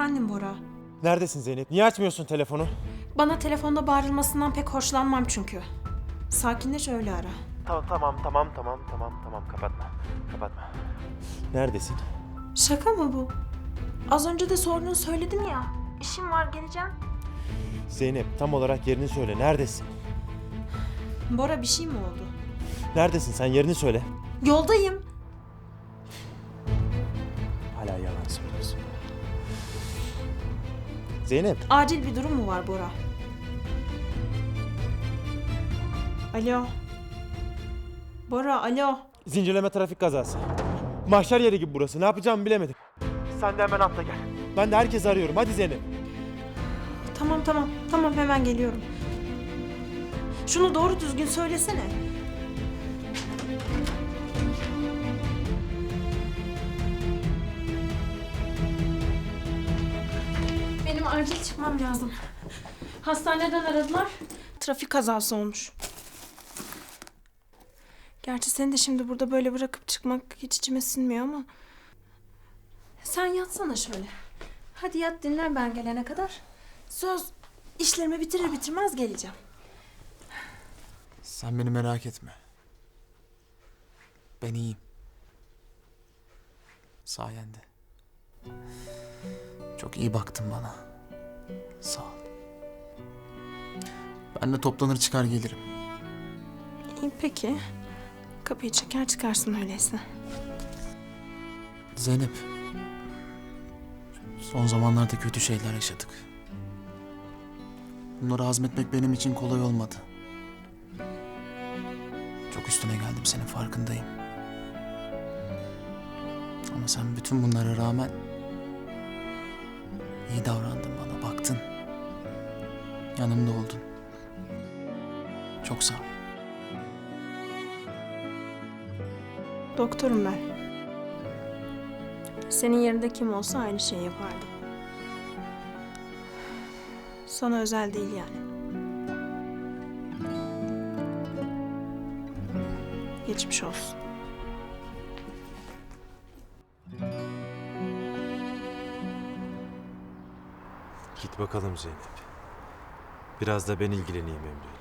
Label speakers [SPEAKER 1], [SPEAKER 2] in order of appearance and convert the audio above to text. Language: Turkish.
[SPEAKER 1] Efendim Bora.
[SPEAKER 2] Neredesin Zeynep? Niye açmıyorsun telefonu?
[SPEAKER 1] Bana telefonda bağırılmasından pek hoşlanmam çünkü. Sakinleş öyle ara.
[SPEAKER 2] Tamam tamam tamam tamam tamam tamam kapatma. Kapatma. Neredesin?
[SPEAKER 1] Şaka mı bu? Az önce de sorduğunu söyledim ya. İşim var geleceğim.
[SPEAKER 2] Zeynep tam olarak yerini söyle. Neredesin?
[SPEAKER 1] Bora bir şey mi oldu?
[SPEAKER 2] Neredesin sen yerini söyle.
[SPEAKER 1] Yoldayım.
[SPEAKER 2] Zeynep.
[SPEAKER 1] Acil bir durum mu var Bora? Alo. Bora alo.
[SPEAKER 2] Zincirleme trafik kazası. Mahşer yeri gibi burası. Ne yapacağımı bilemedim. Sen de hemen atla gel. Ben de herkesi arıyorum. Hadi Zeynep.
[SPEAKER 1] Tamam tamam tamam hemen geliyorum. Şunu doğru düzgün söylesene. Acil çıkmam lazım. Hastaneden aradılar. Trafik kazası olmuş. Gerçi seni de şimdi burada böyle bırakıp çıkmak hiç içime sinmiyor ama... Sen yatsana şöyle. Hadi yat dinlen ben gelene kadar. Söz işlerimi bitirir bitirmez geleceğim.
[SPEAKER 3] Sen beni merak etme. Ben iyiyim. Sayende. Çok iyi baktın bana. Sağ ol. Ben de toplanır çıkar gelirim.
[SPEAKER 1] İyi peki. Kapıyı çeker çıkarsın öyleyse.
[SPEAKER 3] Zeynep. Son zamanlarda kötü şeyler yaşadık. Bunları hazmetmek benim için kolay olmadı. Çok üstüne geldim senin farkındayım. Ama sen bütün bunlara rağmen iyi davrandın. Yanımda oldun. Çok sağ ol.
[SPEAKER 1] Doktorum ben. Senin yerinde kim olsa aynı şeyi yapardım. Sana özel değil yani. Geçmiş olsun.
[SPEAKER 4] Git bakalım Zeynep. Biraz da ben ilgileneyim Emre'yle.